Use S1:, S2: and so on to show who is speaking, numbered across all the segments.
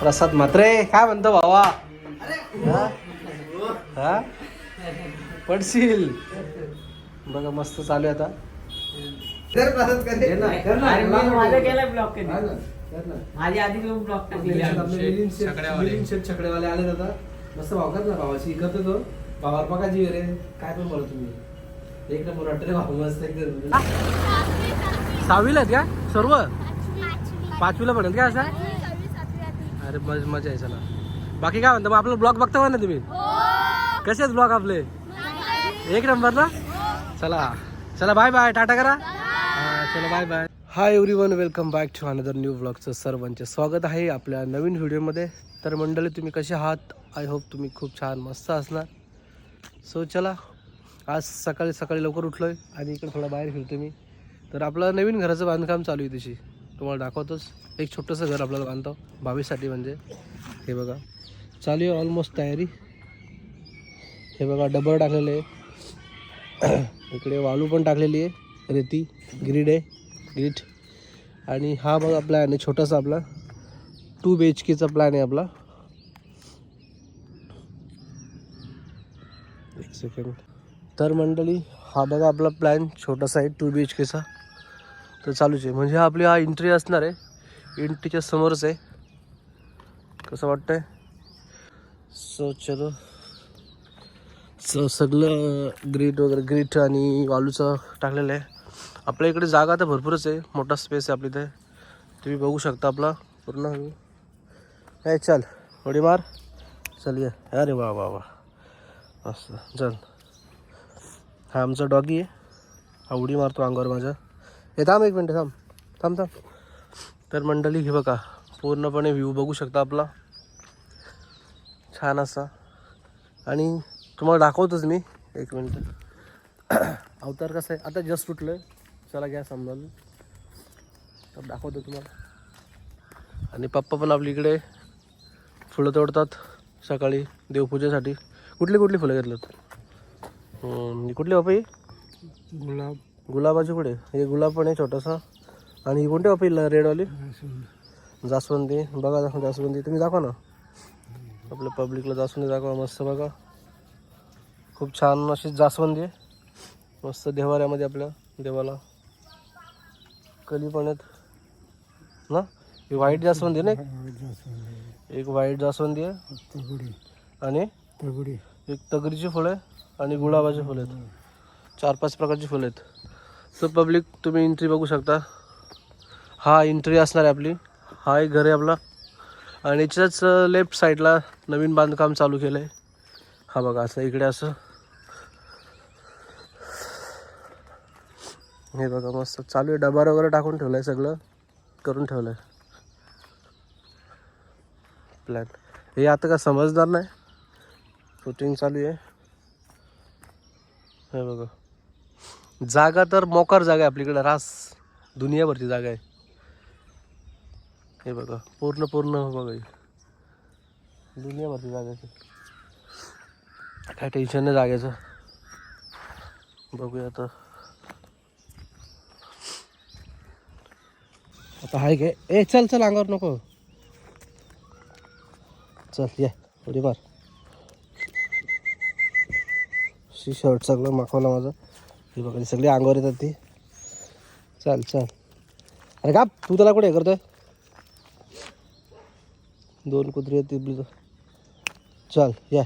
S1: प्रसाद म्हात्रे काय म्हणतो भावा? हा? हा? पडशील. बघा मस्त चालू आहे आता. छकडेवाले आले आता. मस्त भाव कर ना भावाशी. करतो तो भावावर बघा जी रे. काय पण बोला तुम्ही. एक नंबर वाटतं रे भाऊ मस्त एकदम. सहावीला आहेत का? सर्व? पाचवीला म्हणत का असं? अरे मज मजा आहे चला बाकी काय म्हणता मग आपलं ब्लॉग बघता ना तुम्ही? कसे आहेत ब्लॉग आपले? एक नंबर ना चला. चला बाय बाय टाटा करा. चला bye bye hi everyone welcome back to another new ब्लॉगचं सर्वांचे स्वागत आहे आपल्या नवीन व्हिडिओमध्ये. तर मंडळी तुम्ही कसे आहात? आय होप तुम्ही खूप छान मस्त असणार. सो चला. आज सकाळी सकाळी लवकर उठलो आहे आणि इकडे थोडा बाहेर फिरतो मी. तर आपलं नवीन घराचं बांधकाम चालू आहे तशी. तुम्हाला दाखवतोच. एक छोटंसं घर आपल्याला बांधतो. भावीसाठी म्हणजे. हे बघा. चालू आहे ऑलमोस्ट तयारी. हे बघा डबर टाकलेलं आहे. इकडे वाळू पण टाकलेली आहे. रेती ग्रीड आहे. ग्रीट आणि हा बघा प्लॅन आहे छोटासा आपला. टू बी एच केचा प्लॅन आहे आपला. एक सेकंड तर मंडळी हा बघा आपला प्लॅन छोटासा आहे टू बी एच केचा तर चालूच आहे. म्हणजे हा आपली हा एंट्री असणार आहे. इंटीच्या समोरच आहे. कसं वाटतंय? सो चलो. सो सगळं ग्रीट वगैरे ग्रीट आणि वालूचं टाकलेलं आहे. आपल्या इकडे जागा तर भरपूरच आहे. मोठा स्पेस आहे आपली इथे. तुम्ही बघू शकता आपला पूर्ण. ए चल. उडी मार. चल ये. अरे वा वा वा. असं चल. हा आमचा डॉगी आहे. हा उडी मारतो अंगावर माझ्या हे थांब एक मिनटं थांब. थांब थांब. तर मंडळी हे बघा पूर्णपणे व्ह्यू बघू शकता आपला. छान असा. आणि तुम्हाला दाखवतोच मी. एक मिनटं अवतार कसं आहे? आता जस्ट उठलं आहे चला घ्या समजावून. तर दाखवतो तुम्हाला. आणि पप्पा पण आपल्या इकडे फुलं तोडतात सकाळी देवपूजेसाठी. कुठली कुठली फुलं घेतलं कुठली बापा ही?
S2: गुलाब.
S1: गुलाबाची कुठे? हे गुलाब पण आहे छोटासा. आणि कोणती ही रेडवाली जास्वंदी. बघा दाखवा जास्वंदी. तुम्ही दाखवा ना. आपल्या पब्लिकला जास्वंदी दाखवा मस्त बघा. खूप छान अशी जास्वंदी आहे. मस्त देवाऱ्यामध्ये आपल्या देवाला कली पण आहेत. ना? ही व्हाईट जास्वंदी ना एक? एक व्हाईट जास्वंदी आहे. आणि? एक तगरीची फुलं आहे आणि गुलाबाची फुलं आहेत. चार पाच प्रकारची फुलं आहेत. सो पब्लिक तुम्ही एंट्री बघू शकता. हा एंट्री असणार आहे आपली. हा एक घर आहे आपला. आणि याच्याच लेफ्ट साईडला नवीन बांधकाम चालू केलं आहे हा बघा असं इकडे असं. हे बघा मस्त. चालू आहे. डबा वगैरे टाकून ठेवलं आहे सगळं. करून ठेवलं आहे प्लॅन हे आता का समजणार नाही. शूटिंग चालू आहे. हे बघा. जागा तर मोकार जागा आहे आपल्याकडे. रास. दुनियाभरची जागा आहे. हे बघा पूर्ण पूर्ण बघा ही. दुनियाभरची जागा काय टेन्शन नाही जागेचं. बघूया आता. आता हाय काय? ए चल चल अंगावर नको. चल ये उडी मार. शी शर्ट सगळं माखवला माझं. हे बघा सगळी अंगावर येतात ती. चल चल. अरे का तू त्याला कुठे हे करतोय? दोन कुत्री आहेत ती चल या.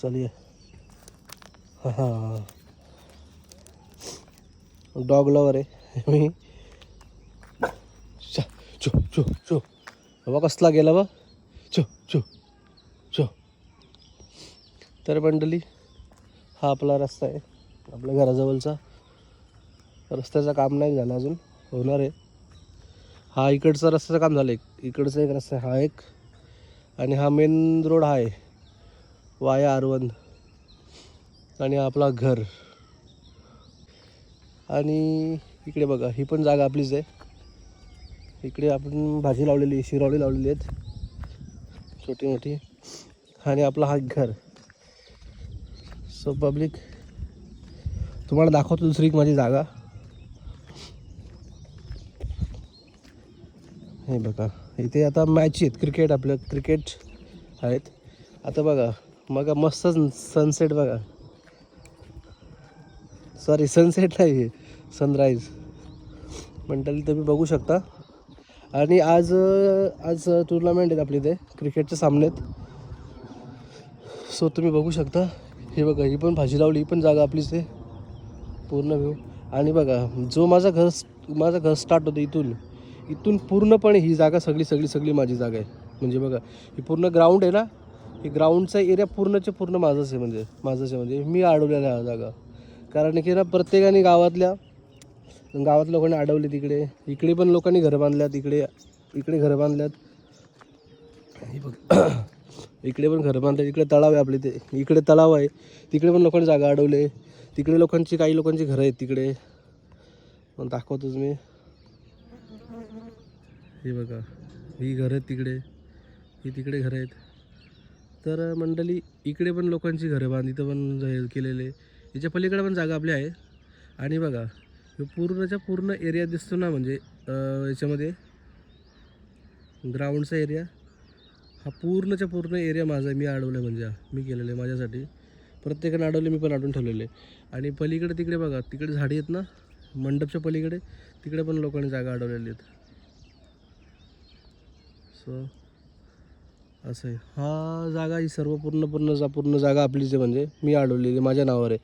S1: चल या. हा हां. डॉग लवर आहे. मी. चो चो चो बाबा कसला गेला बा? चो चो चो. तर मंडली हा आपला रस्ता आहे. आपल्या घराजवळचा. रस्त्याचं काम नाही झालं अजून. होणार आहे. हा इकडचा रस्त्याचं काम झालं एक इकडचा एक रस्ता हा एक. आणि हा मेन रोड हा आहे. वाया आरवन. आणि आपला घर. आणि इकडे बघा ही पण जागा आपलीच आहे. इकडे आपण भाजी लावलेली आहे शिरावली लावलेली आहेत. छोटी मोठी. आणि आपला हा घर. सो पब्लिक तुम्हाला दाखवतो दुसरी एक माझी जागा. हे बघा इथे आता मॅच आहेत क्रिकेट आपलं क्रिकेट आहेत. आता बघा मग मस्त सनसेट बघा. सॉरी सनसेट नाही सनराईज मंडळी तुम्ही बघू शकता. आणि आज आज टुर्नामेंट आहेत आपली इथे क्रिकेटचे सामने आहेत सो तुम्ही बघू शकता. हे बघा ही पण भाजी लावली ही पण जागा आपलीच आहे पूर्ण व्यू आणि बघा जो माझा घर माझा घर स्टार्ट होतं इथून इथून पूर्णपणे ही जागा सगळी सगळी सगळी माझी जागा आहे. म्हणजे बघा ही पूर्ण ग्राउंड आहे ना हे ग्राउंडचा एरिया पूर्णचे पूर्ण माझंच आहे म्हणजे माझंच आहे म्हणजे मी अडवलेला आहे हा जागा. कारण की ना प्रत्येकाने गावातल्या गावात लोकांनी अडवले तिकडे इकडे पण लोकांनी घरं बांधल्यात इकडे इकडे घरं बांधल्यात. हे बघ इकडे पण घरं बांधल्यात इकडे तलाव आहे आपले ते. इकडे तलाव आहे तिकडे पण लोकांनी जागा अडवले. तिकडे लोकांची काही लोकांची घरं आहेत तिकडे. पण दाखवतोच मी. हे बघा ही घरं आहेत तिकडे ही तिकडे घरं आहेत. तर मंडळी इकडे पण लोकांची घरं बांध इथं पण केलेले. याच्या पलीकडे पण जागा आपली आहे. आणि बघा हे पूर्णच्या पूर्ण एरिया दिसतो ना म्हणजे याच्यामध्ये ग्राउंडचा एरिया हा पूर्णच्या पूर्ण एरिया माझा मी अडवला म्हणजे हा. मी केलेलं आहे माझ्यासाठी. प्रत्येकाने अडवले मी पण अडवून ठेवलेले आणि पलीकडे तिकडे बघा तिकडे झाडी आहेत ना मंडपच्या पलीकडे तिकडे पण लोकांनी जागा अडवलेली आहेत. असं. असं आहे. हा जागा ही सर्व पूर्ण पूर्ण जा पूर्ण जागा आपलीच आहे म्हणजे. मी अडवलेली आहे, माझ्या नावावर आहे.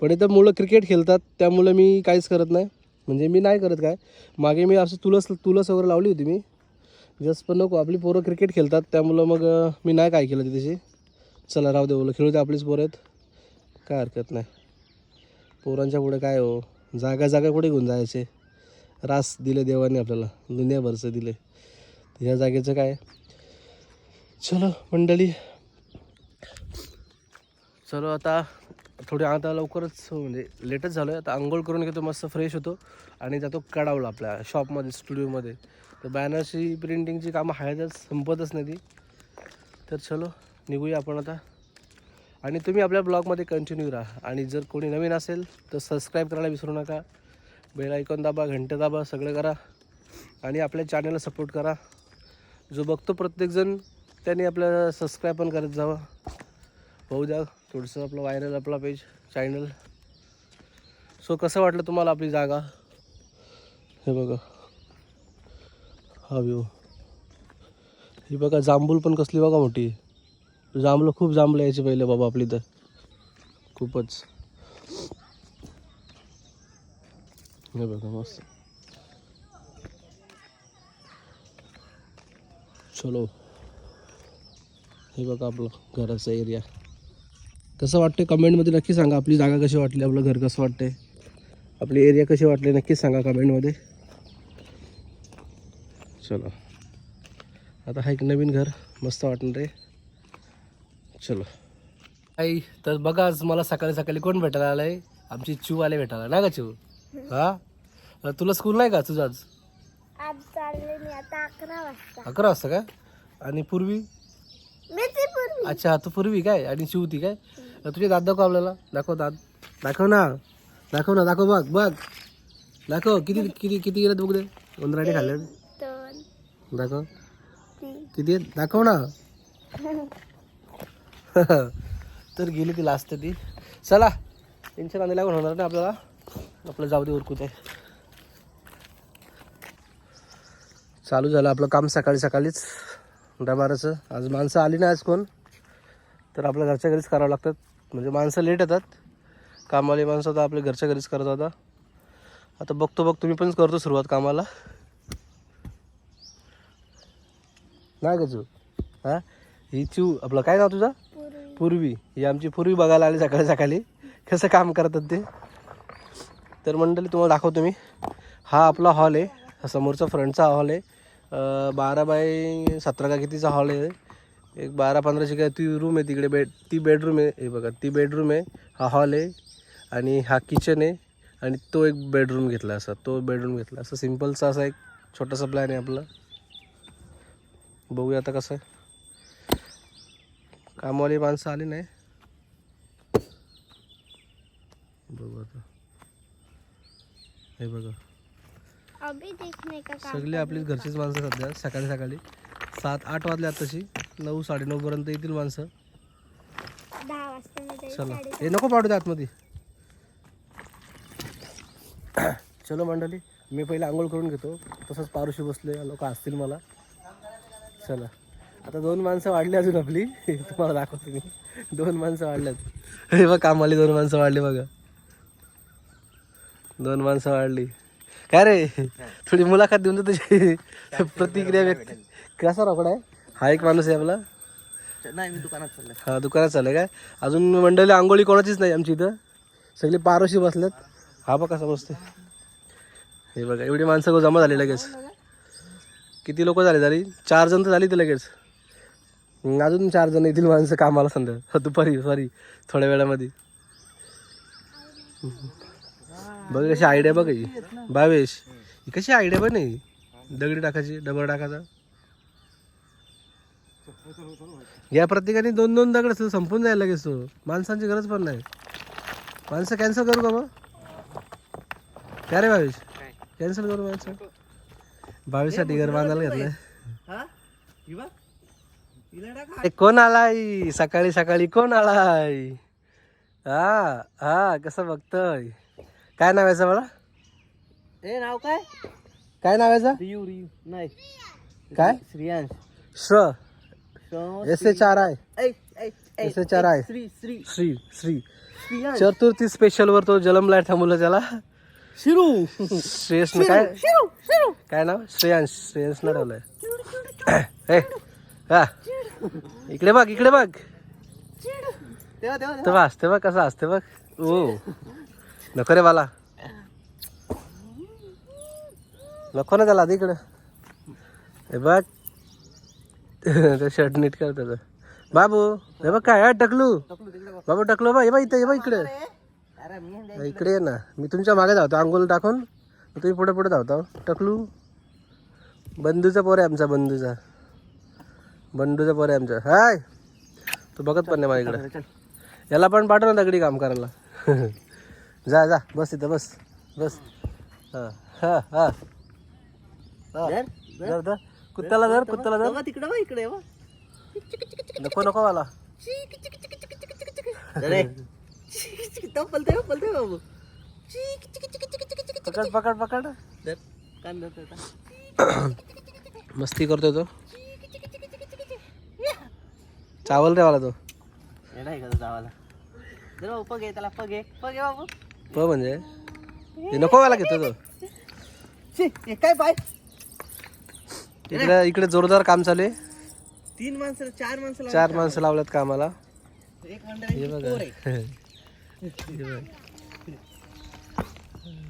S1: पण इथं मुलं क्रिकेट खेळतात त्यामुळं मी काहीच करत नाही. म्हणजे मी नाही करत काय. मागे मी असं तुलस तुलस वगैरे लावली होती मी. जस्ट पण नको आपली पोरं क्रिकेट खेळतात त्यामुळं मग मी नाही काय केलं तिथेशी चला राव दे बोल खेळू दे आपलीच पोरं आहेत. काय हरकत नाही. पोरांच्या पुढे काय हो? जागा जागा कुठे घेऊन जायचे? रास दिले देवाने आपल्याला. दुनियाभरचं दिले. तर ह्या जागेचं काय? चलो मंडळी. चलो आता थोडी आता लवकरच म्हणजे लेटच झालो आहे आता आंघोळ करून घेतो मस्त फ्रेश होतो. आणि जातो कडावला आपल्या शॉपमध्ये स्टुडिओमध्ये तर बॅनरची प्रिंटिंगची कामं हायतच संपतच नाही ती. तर चलो निघूया आपण आता. आणि तुम्ही आपल्या ब्लॉगमध्ये कंटिन्यू राहा. आणि जर कोणी नवीन असेल तर सबस्क्राईब करायला विसरू नका. बेल आयकॉन दाबा घंटे दाबा सगळं करा. आणि आपल्या चॅनलला सपोर्ट करा. जो बघतो प्रत्येकजण त्याने आपल्याला सबस्क्राईब पण करत जावा. होऊ द्या थोडंसं आपलं व्हायरल आपला पेज चॅनल सो कसं वाटलं तुम्हाला आपली जागा? हे बघा. हा व्यू ही बघा जांभूल पण कसली बघा मोठी. जांभलं खूप जांभलं यायची पहिले बाबा आपली तर. खूपच. हे बघा मस्त. चलो. हे बघा आपलं घराचा एरिया कसं वाटते कमेंटमध्ये नक्की सांगा. आपली जागा कशी वाटली? आपलं घर कसं वाटते आपली एरिया कशी वाटली? नक्कीच सांगा कमेंटमध्ये. चलो. आता हा एक नवीन घर. मस्त वाटणार आहे. चलो. आई तर बघा आज मला सकाळी सकाळी कोण भेटायला आलाय? आमची चू आले भेटायला. नाही का चू? हा? तुला स्कूल नाही का तुझं आज?
S3: चालले मी आता अकरा वाजता.
S1: अकरा वाजता काय आणि पूर्वी?
S3: मी ती पूर्वी.
S1: अच्छा तू पूर्वी काय? आणि शिवती काय? तुझे दात दाखव आपल्याला. दाखव दात. दाखव ना. दाखव ना दाखव बघ बघ. दाखव किती किती किती गेलं बघ दे उंदराने खाल्ले
S3: दोन.
S1: दाखव.
S3: तीन.
S1: किती आहेत? दाखव ना. तर गेली ती लास्ट ती. चला. टेन्शन आधी लागून होणार ना आपल्याला? आपलं जाऊ दे उरकू ते. चालू झालं आपलं काम सकाळी सकाळीच. डबाराचं. आज माणसं आली नाही आज कोण. तर आपल्या घरच्या घरीच करावं लागतात. म्हणजे माणसं लेट येतात. कामवाली माणसं तर आपल्या घरच्या घरीच करत होता. आता बघतो बघ तुम्ही पण करतो सुरुवात कामाला. नाही का चू हां? ही चू आपलं काय नाव तुझं?
S3: पूर्वी.
S1: ही आमची पूर्वी बघायला आली सकाळी सकाळी. कसं काम करतात ते. तर मंडळी तुम्हाला दाखवतो मी. हा आपला हॉल आहे. हा समोरचा फ्रंटचा हॉल आहे. बारा बाय सतरा का कितीचा हॉल आहे एक बारा पंधराची काय ती रूम आहे तिकडे बेड ती बेडरूम आहे. हे बघा ती बेडरूम आहे हा हॉल आहे आणि हा किचन आहे आणि तो एक बेडरूम घेतला असा तो बेडरूम घेतला असं. सिम्पलचा असा एक छोटासा प्लॅन आहे आपला. बघूया आता कसं आहे. कामवाली माणसं आली नाही. बघू आता. हे बघा.
S3: अभी देखने का काम
S1: सगळी आपली घरचीच माणसं सध्या सकाळी सकाळी. सात आठ वाजले आता तशी नऊ साडेनऊ पर्यंत येतील माणसं.
S3: दहा वाजता मी जाईल
S1: चला. हे नको पाडू दे आतमध्ये. चलो मंडळी मी पहिले आंघोळ करून घेतो. तसंच पारुशी बसले लोक असतील मला. चला. आता दोन माणसं वाढली अजून आपली. तुम्हाला दाखवतो मी. दोन माणसं वाढल्यात. हे बघ कामाली दोन माणसं वाढली बघा. दोन माणसं वाढली. काय रे? थोडी मुलाखत देऊन दे तुझी. प्रतिक्रिया व्यक्त. कसा रोकडा आहे? हा एक माणूस आहे आपला.
S2: नाही मी दुकानात चाललोय.
S1: हा दुकानात चाललंय काय? अजून मंडळी आंघोळी कोणाचीच नाही आमची इथं. सगळी पारोशी बसल्यात हा बघा कसा बसते हे बघा एवढी माणसं जमा झाली लगेच. किती लोक झाले तरी? चार जण तर झाली ते लगेच. अजून चार जण येतील माणसं कामाला संध्या दुपारी सॉरी थोड्या वेळामध्ये. बघ कशी आयडिया बघ ही. भावेश ही कशी आयडिया पण नाही दगडी टाकायची डबर टाकायचा. या प्रत्येकाने दोन दोन दगड असतील संपून जायला लगेच तो माणसांची गरज पण नाही. माणसं कॅन्सल करू का मग? काय रे भावेश? कॅन्सल करू माणसं? भावेशसाठी घर बांधायला
S2: घेतलं
S1: ए, कोण आलाय? सकाळी सकाळी कोण आलाय? हा हा कसं बघतोय? काय नाव याचं मला
S2: ए नाव काय?
S1: काय नाव याचं?
S2: रियू रियू. नाही.
S1: काय?
S2: श्रियांश.
S1: श्र. S H R I. S H R I.
S2: Shri Shri.
S1: Shri Shri. Chaturthi special वर तो जलमलाय थांबवलं त्याला.
S2: शिरू.
S1: श्रेयस काय?
S2: शिरू शिरू.
S1: काय नाव? श्रेयांश श्रेयांश ना ठेवलंय. हे हा. इकडे बघ इकडे बघ.
S2: तेव्हा
S1: असते बघ कसं असते बघ? ओ. नको रे बाला. नको ना त्याला आधी इकडे हे बघ. ते शर्ट नीट कर त्याचं बाबू हे बघ काय हा, टकलू. बाबू टकलू बा हे बा इथे हे बघ इकडे. इकडे ये ना. मी तुमच्या मागे धावतो अंघोळ टाकून. तुम्ही पुढे पुढे धावतो हो. टकलू. बंधूचा पोर आहे आमचा बंधूचा. बंधूचा पोर आहे आमचा. हाय. तू बघत पण नाही माझ्याकडे. याला पण पाठव ना दगडी काम करायला. जा जा. बस इथं बस. बस. हा हा हा. हा.
S2: धर,
S1: कुत्त्याला धर कुत्त्याला धर.
S2: तिकडं बघ इकडे बघ.
S1: नको नको मला
S2: पलते पलते बाबू.
S1: पकड पकड पकड. मस्ती करतोय तो. चावल रे मला तो.
S2: जावाला धर बाबू, पग आहे त्याला पग आहे पग आहे बाबू.
S1: प म्हणजे. नको व्हायला घेतो तो
S2: शी, हे काय पाय
S1: इकडे इकडे जोरदार काम चालू आहे.
S2: तीन माणसं चार माणसं लावली.
S1: चार माणसं लावल्यात कामाला.
S2: एक
S1: हे
S2: मंडळी
S1: बघा हे.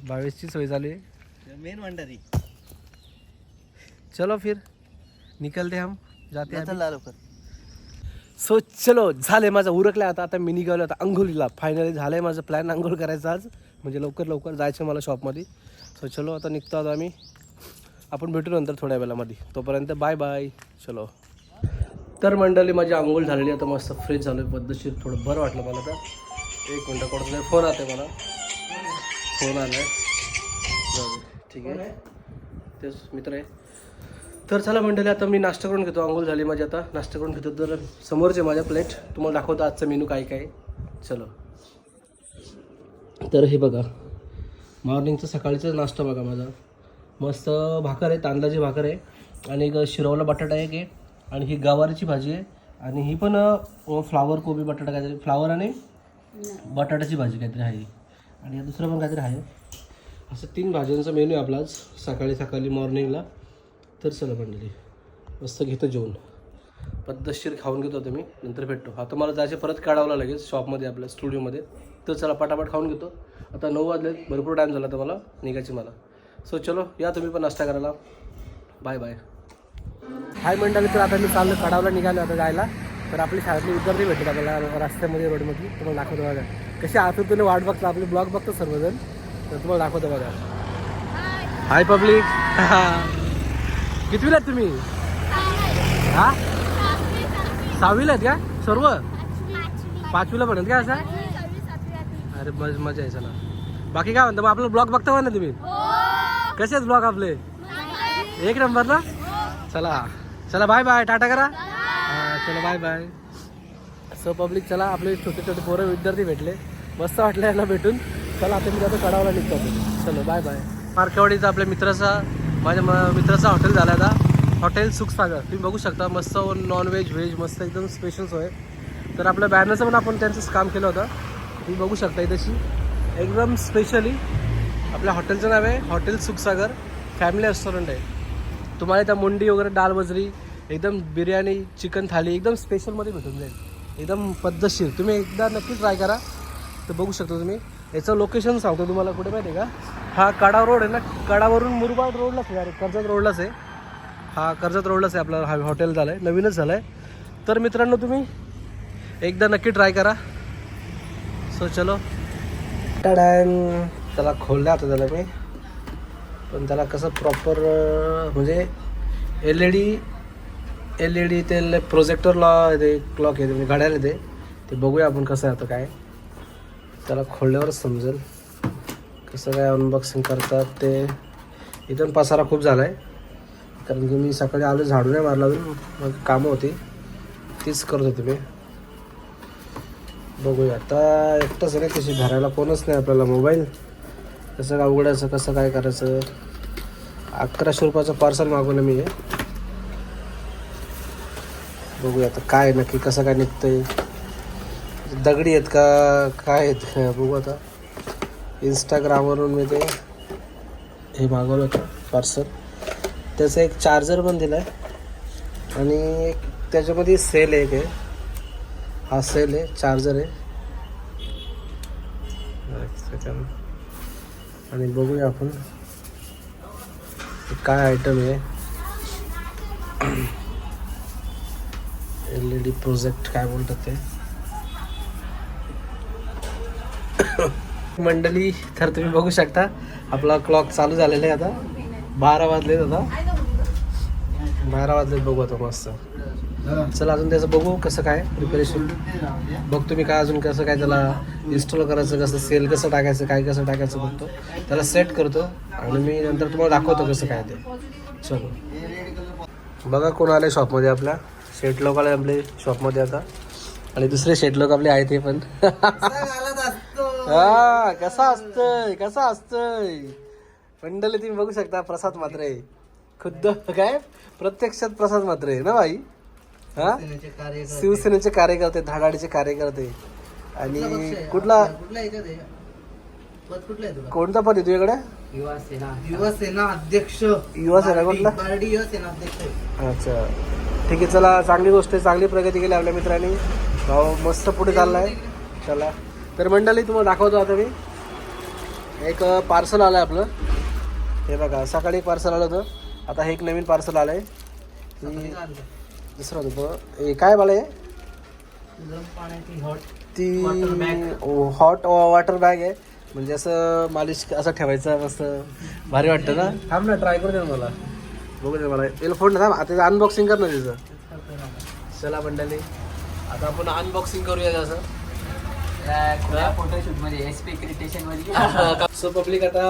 S1: बावीसची सोय आहे.
S2: मेन मंडळी
S1: चलो फिर. निकलते हम. जाते हैं
S2: चल लवकर.
S1: सो चलो झाले माझं उरकलं आता. आता मी निघालो आता अंघोलीला फायनली झालंय माझं प्लॅन अंघोळ करायचं आज. म्हणजे लवकर लवकर जायचं मला शॉपमध्ये सो चलो आता निघतो आता आम्ही. आपण भेटू नंतर थोड्या वेळामध्ये. तोपर्यंत बाय बाय चलो. तर मंडळी माझी आंघोळ झालेली आता मस्त फ्रेश झालो आहे पद्धतशीर थोडं बरं वाटलं मला तर. एक मिनटं कोणाचा फोन आते मला. फोन आला आहे. ठीक आहे? तेच मित्र आहे. तर चला मंडळी आता मी नाश्ता करून घेतो. आंघोळ झाली माझी आता. नाश्ता करून घेतो तर समोरचे माझ्या प्लेट तुम्हाला दाखवतो आजचा मेनू काय काय. चलो. तर हे बघा. मॉर्निंगचं सकाळचं नाश्ता बघा माझा. मस्त भाकर आहे तांदळाची भाकर आहे. आणि एक शिरवला बटाटा एक आहे. आणि ही गवारीची भाजी आहे. आणि ही पण फ्लावर कोबी बटाटा काहीतरी. फ्लावर आणि बटाट्याची भाजी काहीतरी आहे. आणि या दुसरं पण काहीतरी आहे. असं तीन भाज्यांचा मेनू आहे आपला आज. सकाळी सकाळी मॉर्निंगला तर चला मंडळी मस्त घेतो जेवण. पद्धतशीर खाऊन घेतो आता मी नंतर भेटतो. आता मला जायचे परत काढावं लगेच शॉपमध्ये आपल्या स्टुडिओमध्ये. तर चला पटापट खाऊन घेतो. आता नऊ वाजले भरपूर टाईम झाला तर मला निघायची मला. सो चलो या तुम्ही पण नाश्ता करायला. बाय बाय हाय मंडळी तर आता मी चाललो कडावला निघालो आता जायला. तर आपली शाळेतली विद्यार्थी भेटतील आपल्याला रस्त्यामध्ये रोडमध्ये. तुम्हाला दाखवतो बघा. कशी आतून वाट बघता आपले ब्लॉग बघतो सर्वजण. तर तुम्हाला दाखवतो बघा. हाय पब्लिक कितवीला आहेत तुम्ही? हा? सहावीला आहेत का? सर्व? पाचवीला पण आहेत का असं? अरे मज मजा आहे चला बाकी काय म्हणता मग आपलं ब्लॉग बघता का ना तुम्ही? कसे आहेत ब्लॉग आपले? एक नंबर ना चला. चला बाय बाय टाटा करा. चला बाय बाय सो पब्लिक चला आपले छोटे छोटे पोरं विद्यार्थी भेटले. मस्त वाटलं यांना भेटून. चला आता मी जातो कडावला निघतो चलो बाय बाय मार्केवाडीचा आपल्या मित्राचा माझ्या म- मित्राचा हॉटेल झाला आता. हॉटेल सुखसागर. तुम्ही बघू शकता मस्त नॉन व्हेज व्हेज मस्त एकदम स्पेशल सोय. तर आपल्या बॅनरचं पण आपण त्यांचंच काम केलं होतं. तुम्ही बघू शकता इथेशी. एकदम स्पेशली आपल्या हॉटेलचं नाव आहे हॉटेल सुखसागर. फॅमिली रेस्टॉरंट आहे. तुम्हाला त्या मुंडी वगैरे डाल बजरी एकदम बिर्याणी चिकन थाली एकदम स्पेशलमध्ये भेटून जाईल. एकदम पद्धतशीर. तुम्ही एकदा नक्की ट्राय करा. तर बघू शकता तुम्ही. याचं लोकेशन सांगतो तुम्हाला कुठे माहिती आहे का? हा कडा रोड आहे ना कडावरून मुरबाड रोडलाच आहे अरे कर्जत रोडलाच आहे. हा कर्जत रोडलाच आहे आपला हा हॉटेल झालं आहे नवीनच झालं आहे तर मित्रांनो तुम्ही एकदा नक्की ट्राय करा. सो चलो. टाडॅन त्याला खोललं आता त्याला मी. पण त्याला कसं प्रॉपर म्हणजे L E D L E D ते प्रोजेक्टरला ते क्लॉक येते म्हणजे घड्याला येते. ते बघूया आपण कसं आहे आता काय. त्याला खोलल्यावर समजेल कसं काय अनबॉक्सिंग करतात ते. इथून पसारा खूप झाला आहे कारण की मी सकाळी आलो झाडू नाही मारला मग कामं होती. तीच करत होते मी. बघूया. आता एकटंच आहे ना कशी धरायला कोणच नाही आपल्याला मोबाईल कसं काय उघडायचं कसं काय करायचं. अकराशे रुपयाचं पार्सल मागवलं मी हे. बघूया आता काय नक्की कसं काय निघतंय. दगडी आहेत का? काय आहेत? बघू आता. इंस्टाग्रामवरून मी ते हे मागवलं होतं पार्सल त्याचं एक चार्जर पण दिलं आहे आणि एक त्याच्यामध्ये सेल एक आहे. हा सेल आहे चार्जर आहे. आणि बघूया आपण. काय आयटम आहे? एल ई डी प्रोजेक्ट काय बोलतात ते? मंडळी तर तुम्ही बघू शकता आपला क्लॉक चालू झालेला आहे आता. बारा वाजलेत आता. बारा वाजलेत बघू आता मस्त. चला अजून त्याचं बघू कसं काय प्रिपरेशन बघतो मी काय अजून कसं काय त्याला इन्स्टॉल करायचं कसं सेल कसं टाकायचं काय कसं टाकायचं बघतो. त्याला सेट करतो आणि मी नंतर तुम्हाला दाखवतो कसं काय ते. चलो. बघा कोण आले शॉपमध्ये आपल्या. शेट लोक आले आपले शॉपमध्ये आता. आणि दुसरे शेट लोक आपले आहेत ते पण. हा कसा असतंय कसा असतंय? मंडळी तुम्ही बघू शकता प्रसाद मात्र. आहे खुद्द काय? प्रत्यक्षात प्रसाद मात्र आहे ना बाई? हा? शिवसेनेचे कार्यकर्ते. धाडाडीचे कार्यकर्ते. आणि कुठला कोणता पद आहे तुझ्याकडे?
S2: युवा सेना
S4: युवासेना अध्यक्ष
S1: युवा सेना कुठला
S4: अध्यक्ष आहे.
S1: अच्छा. ठीक आहे चला चांगली गोष्ट आहे चांगली प्रगती केली आपल्या मित्रांनी. भाऊ मस्त पुढे चाललाय. चला. तर मंडळी तुम्हाला दाखवतो आता मी. एक पार्सल आलं आहे आपलं. हे बघा सकाळी एक पार्सल आलं होतं. आता हे एक नवीन पार्सल आलं आहे दुसरं होतं तो. हे काय हे?
S4: पाण्याची हॉट
S1: ती. हॉट वॉटर बॅग आहे. म्हणजे असं मालिश असं ठेवायचं मस्त. भारी वाटतं ना? थांब ना ट्राय करू दे ना मला. बघू दे मला. याला फोन थांब. आता अनबॉक्सिंग कर ना त्याचं चला मंडळी. आता आपण अनबॉक्सिंग करूया त्याचं.
S2: फोटोशूटमध्ये एस पी क्रिटेशनमध्ये.
S1: सो पब्लिक आता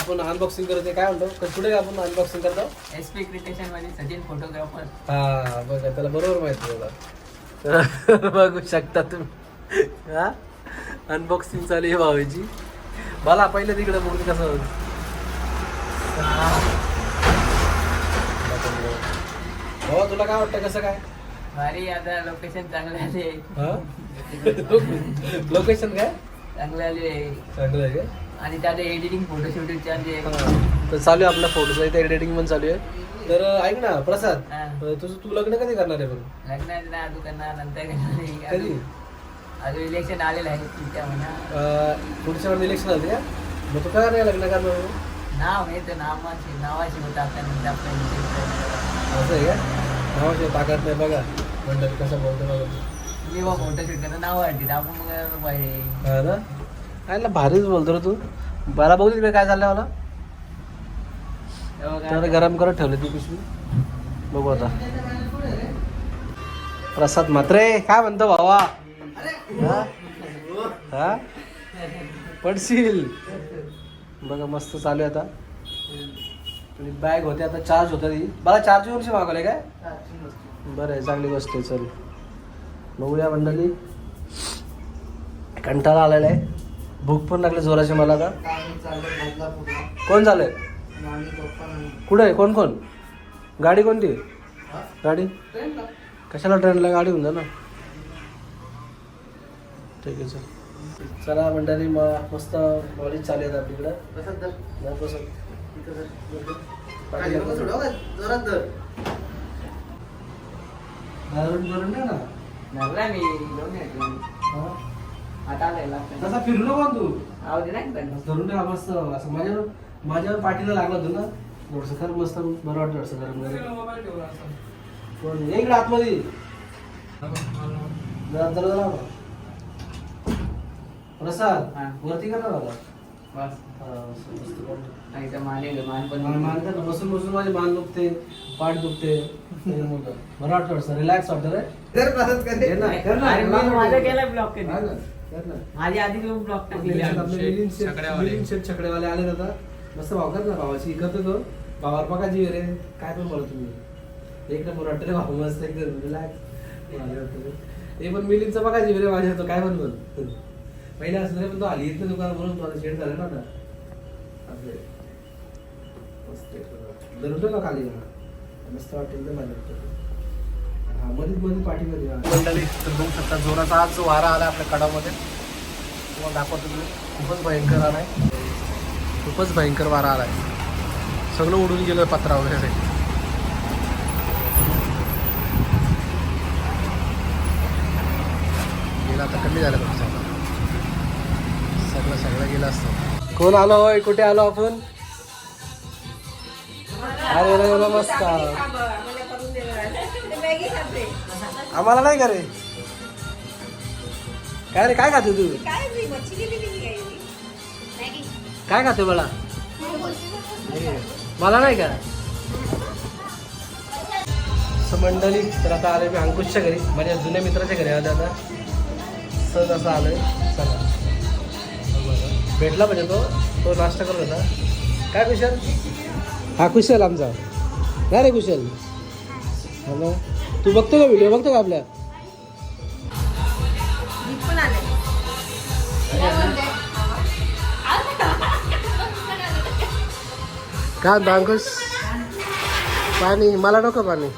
S1: आपण अनबॉक्सिंग करते काय म्हणतो? क- कुठे आपण अनबॉक्सिंग करतो?
S2: एस पी क्रिटेशनमध्ये सचिन फोटोग्राफर
S1: हा बघा त्याला बरोबर माहिती तुला. बघू शकता तुम्ही. हा? अनबॉक्सिंग चालू आहे भावाची मला पहिले तिकडे बघू कसं होतं. तुला काय वाटतं? कसं काय?
S2: भारी आता लोकेशन चांगलं आले
S1: लोकेशन काय?
S2: चांगलं आले
S1: चांगलं आहे
S2: आणि त्यात एडिटिंग फोटोशूट
S1: तर चालू आहे आपल्या फोटोचं इथे एडिटिंग पण चालू आहे. तर ऐक ना प्रसाद
S2: हा.
S1: तुझं तू लग्न कधी करणार आहे पण
S2: लग्नात ना अजून करणार नंतर करणार
S1: कधी?
S2: अजून इलेक्शन आलेलं आहे म्हणा
S1: अं, पुढच्या इलेक्शन आले का? मग तू काय नाही लग्न करणार?
S2: नाव आहे तर नावाशी नावाशी होतं आपल्या आपल्या
S1: असं आहे का? नावाशिवाय ताकद नाही बघा. मंडळी कसं बोलतो बघा
S2: करता नाव वाटते आपण मग पाहिजे
S1: ना? काय ना भारीच बोलतो रे तू. मला बघू दे काय झालं मला. तर गरम करत ठेवलं ती पिशवी. बघू आता. प्रसाद मात्रे काय म्हणतो भावा? हा? हा? पडशील. बघा मस्त चालू आहे आता. आणि बॅग होते आता चार्ज होतं ती. मला चार्ज वर्षी मागवले काय? बरं आहे चांगली गोष्ट आहे चल. बघूया मंडळी. कंटाळा आलेला आहे. भूक पण लागली जोराची मला आता. कोण झालंय कुठे आहे? कोण कोण? गाडी कोणती? गाडी? कशाला ट्रेनला गाडी होऊन जा ना ठीक आहे चल. चला मंडळी मग मस्त कॉलेज चालू आहेत आपल्याकडं बसत. धरून धरून नाही ना
S2: नवरा मी.
S1: हा?
S2: आता आलाय लागतं.
S1: तसा फिरलो का तू
S2: आवाज नाही?
S1: धरून ठेवा मस्त असं माझ्या माझ्या पाठीला लागला होतं ना थोडंसं खरं मस्त बरं वाटतं थोडंसं गरम गरम कोण ये इकडे आतमध्ये जरा जरा. प्रसाद
S2: हा.
S1: वरती कर ना हा.
S2: नाही तर माने मान पण
S1: मान ना. बसून बसून माझी मान दुखते पाठ दुखते. बरं वाटतं रिलॅक्स वाटतं रे. कर ना, कर ना.
S2: माझं केलं ब्लॉक
S1: हा कर ना.
S2: माझी आधी ब्लॉक टाकलेली
S1: शेठ छकडेवाले आले आता. मस्त भाव कर ना भावाची इकत तो. भावावर बघा जीव रे. काय पण बोला तुम्ही. एक नंबर वाटतं रे भाऊ मस्त एकदम. रिलॅक्स हे पण मिलिंदचा बघा जीव रे माझ्या तो काय पण बोल. पहिले असं नाही पण तो आली इथलं दुकान म्हणून तो आता शेड झालं ना आता. असं. मस्त एकदम. धरून ना खाली? मस्त वाटेल एकदम माझ्या हा मध्ये मध्ये पाठीमध्ये मंडळी तर बघू शकता जोराचा आज जो वारा आला आपल्या कडामध्ये. तुम्हाला दाखवतो तुम्ही खूपच भयंकर आला आहे. खूपच भयंकर वारा आलाय. सगळं उडून गेलं पत्रा वगैरे गेलं आता कमी झालं. बघ सगळं गेलं कोण आलो होय? कुठे आलो आपण? अरे अरे नमस्कार. आम्हाला नाही का रे? काय रे काय खाते तू? काय खाते मला? मला नाही का? मंडळी तर आता आले मी अंकुशच्या घरी. माझ्या जुन्या मित्राच्या घरी आले आता. सहज असं आलं चला. भेटला म्हणजे तो तो नाश्ता करत होता. काय कुशल? हा कुशल आमचा. काय रे कुशल? हॅलो? तू बघतो का व्हिडिओ बघतो का आपल्या? काय म्हणतो? अंकुश? पाणी मला नको पाणी.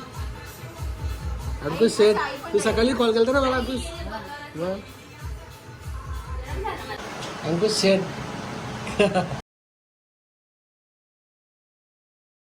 S1: अंकुश शेठ तू सकाळी कॉल केलता ना मला अंकुश? मग? अंकुश शेठ